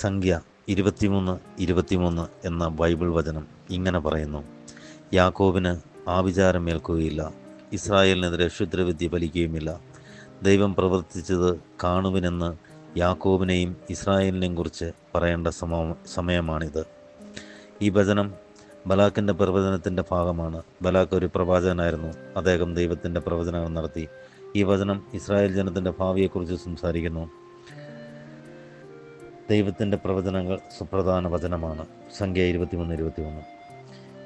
സംഖ്യ ഇരുപത്തിമൂന്ന് ഇരുപത്തിമൂന്ന് എന്ന ബൈബിൾ വചനം ഇങ്ങനെ പറയുന്നു. യാക്കോബിന് ആവിചാരം ഏൽക്കുകയില്ല ഇസ്രായേലിനെതിരെ ക്ഷുദ്രവിദ്യ ഫലിക്കുകയുമില്ല. ദൈവം പ്രവർത്തിച്ചത് കാണുവിനെന്ന് യാക്കോബിനെയും ഇസ്രായേലിനെയും കുറിച്ച് പറയേണ്ട സമ സമയമാണിത്. ഈ വചനം ബലാക്കിന്റെ പ്രവചനത്തിന്റെ ഭാഗമാണ്. ബലാക്ക് ഒരു പ്രവാചകനായിരുന്നു. അദ്ദേഹം ദൈവത്തിന്റെ പ്രവചനങ്ങൾ നടത്തി. ഈ വചനം ഇസ്രായേൽ ജനത്തിന്റെ ഭാവിയെക്കുറിച്ച് സംസാരിക്കുന്നു. ദൈവത്തിന്റെ പ്രവചനങ്ങൾ സുപ്രധാന വചനമാണ്. സംഖ്യ ഇരുപത്തിമൂന്ന് ഇരുപത്തിമൂന്ന്.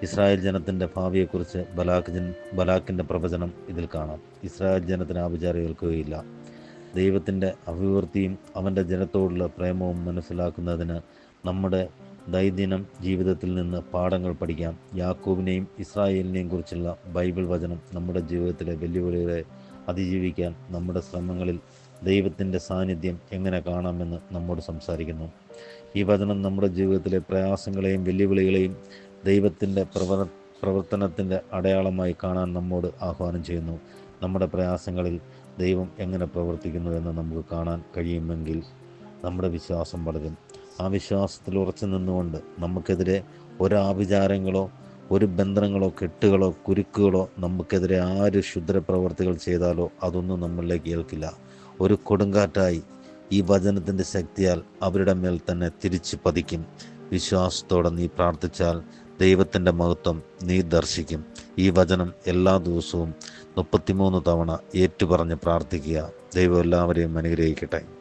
ഇസ്രായേൽ ജനത്തിന്റെ ഭാവിയെക്കുറിച്ച് ബലാഖ് ജൻ ബലാഖിന്റെ പ്രവചനം ഇതിൽ കാണാം. ഇസ്രായേൽ ജനത്തിന് ആഭിചാരം ഏൽക്കുകയില്ല. ദൈവത്തിന്റെ അഭിവൃദ്ധിയും അവന്റെ ജനത്തോടുള്ള പ്രേമവും മനസ്സിലാക്കുന്നതിന് നമ്മുടെ ദൈദിനം ജീവിതത്തിൽ നിന്ന് പാഠങ്ങൾ പഠിക്കാം. യാക്കൂബിനെയും ഇസ്രായേലിനെയും കുറിച്ചുള്ള ബൈബിൾ വചനം നമ്മുടെ ജീവിതത്തിലെ വെല്ലുവിളികളെ അതിജീവിക്കാൻ നമ്മുടെ ശ്രമങ്ങളിൽ ദൈവത്തിന്റെ സാന്നിധ്യം എങ്ങനെ കാണാമെന്ന് നമ്മോട് സംസാരിക്കുന്നു. ഈ വചനം നമ്മുടെ ജീവിതത്തിലെ പ്രയാസങ്ങളെയും വെല്ലുവിളികളെയും ദൈവത്തിന്റെ പ്രവർ പ്രവർത്തനത്തിന്റെ അടയാളമായി കാണാൻ നമ്മോട് ആഹ്വാനം ചെയ്യുന്നു. നമ്മുടെ പ്രയാസങ്ങളിൽ ദൈവം എങ്ങനെ പ്രവർത്തിക്കുന്നു എന്ന് നമുക്ക് കാണാൻ കഴിയുമെങ്കിൽ നമ്മുടെ വിശ്വാസം വളരും. ആ വിശ്വാസത്തിൽ ഉറച്ചു നിന്നുകൊണ്ട് നമുക്കെതിരെ ഒരാഭിചാരങ്ങളോ ഒരു ബന്ധനങ്ങളോ കെട്ടുകളോ കുരുക്കുകളോ നമുക്കെതിരെ ആര് ക്ഷുദ്രപ്രവർത്തികൾ ചെയ്താലോ അതൊന്നും നമ്മളിലേക്ക് ഏൽക്കില്ല. ഒരു കൊടുങ്കാറ്റായി ഈ വചനത്തിന്റെ ശക്തിയാൽ അവരുടെ മേൽ തന്നെ തിരിച്ചു പതിക്കും. വിശ്വാസത്തോടെ നീ പ്രാർത്ഥിച്ചാൽ ദൈവത്തിന്റെ മഹത്വം നീ ദർശിക്കും. ഈ വചനം എല്ലാ ദിവസവും മുപ്പത്തിമൂന്ന് തവണ ഏറ്റുപറഞ്ഞ് പ്രാർത്ഥിക്കുക. ദൈവം എല്ലാവരെയും അനുഗ്രഹിക്കട്ടെ.